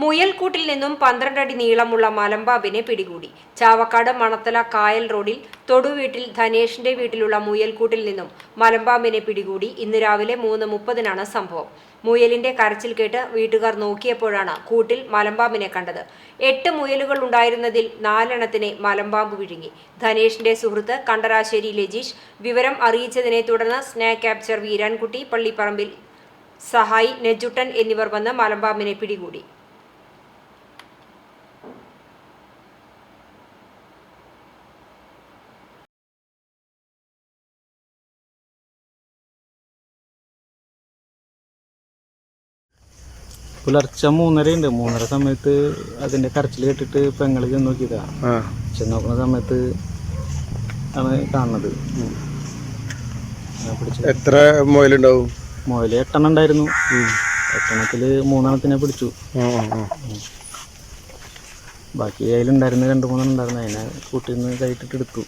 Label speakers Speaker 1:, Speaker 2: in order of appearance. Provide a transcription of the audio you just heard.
Speaker 1: മുയൽക്കൂട്ടിൽ നിന്നും പന്ത്രണ്ട് അടി നീളമുള്ള മലമ്പാമ്പിനെ പിടികൂടി. ചാവക്കാട് മണത്തല കായൽ റോഡിൽ തൊടുവീട്ടിൽ ധനേഷിന്റെ വീട്ടിലുള്ള മുയൽക്കൂട്ടിൽ നിന്നും മലമ്പാമ്പിനെ പിടികൂടി ഇന്ന് രാവിലെ മൂന്ന് മുപ്പതിനാണ് സംഭവം. മുയലിന്റെ കരച്ചിൽ കേട്ട് വീട്ടുകാർ നോക്കിയപ്പോഴാണ് കൂട്ടിൽ മലമ്പാമ്പിനെ കണ്ടത്. എട്ട് മുയലുകൾ ഉണ്ടായിരുന്നതിൽ നാലെണ്ണത്തിനെ മലമ്പാമ്പ് വിഴുങ്ങി. ധനേഷിന്റെ സുഹൃത്ത് കണ്ടരാശ്ശേരി ലജീഷ് വിവരം അറിയിച്ചതിനെ തുടർന്ന് സ്നാക്ക് ക്യാപ്ചർ വീരാൻകുട്ടി പള്ളിപ്പറമ്പിൽ സഹായി നെജുട്ടൻ എന്നിവർ വന്ന് മലമ്പാമ്പിനെ പിടികൂടി.
Speaker 2: പുലർച്ചെ മൂന്നരയുണ്ട്. മൂന്നര സമയത്ത് അതിന്റെ കരച്ചിൽ കേട്ടിട്ട് പെങ്ങൾ ചെന്ന് നോക്കിയതാ. ചെന്ന് നോക്കുന്ന സമയത്ത് ആണ് കാണുന്നത്.
Speaker 3: എത്ര മുയലുണ്ടാവും?
Speaker 2: മുതൽ എട്ടെണ്ണം ഉണ്ടായിരുന്നു. എട്ടെണ്ണത്തിൽ മൂന്നെണ്ണത്തിനെ പിടിച്ചു. ബാക്കി അതിലുണ്ടായിരുന്ന രണ്ട് മൂന്നെണ്ണം ഉണ്ടായിരുന്നു. അതിനെ കൂട്ടിൽ നിന്ന് കൈയിട്ടിട്ട് എടുത്തു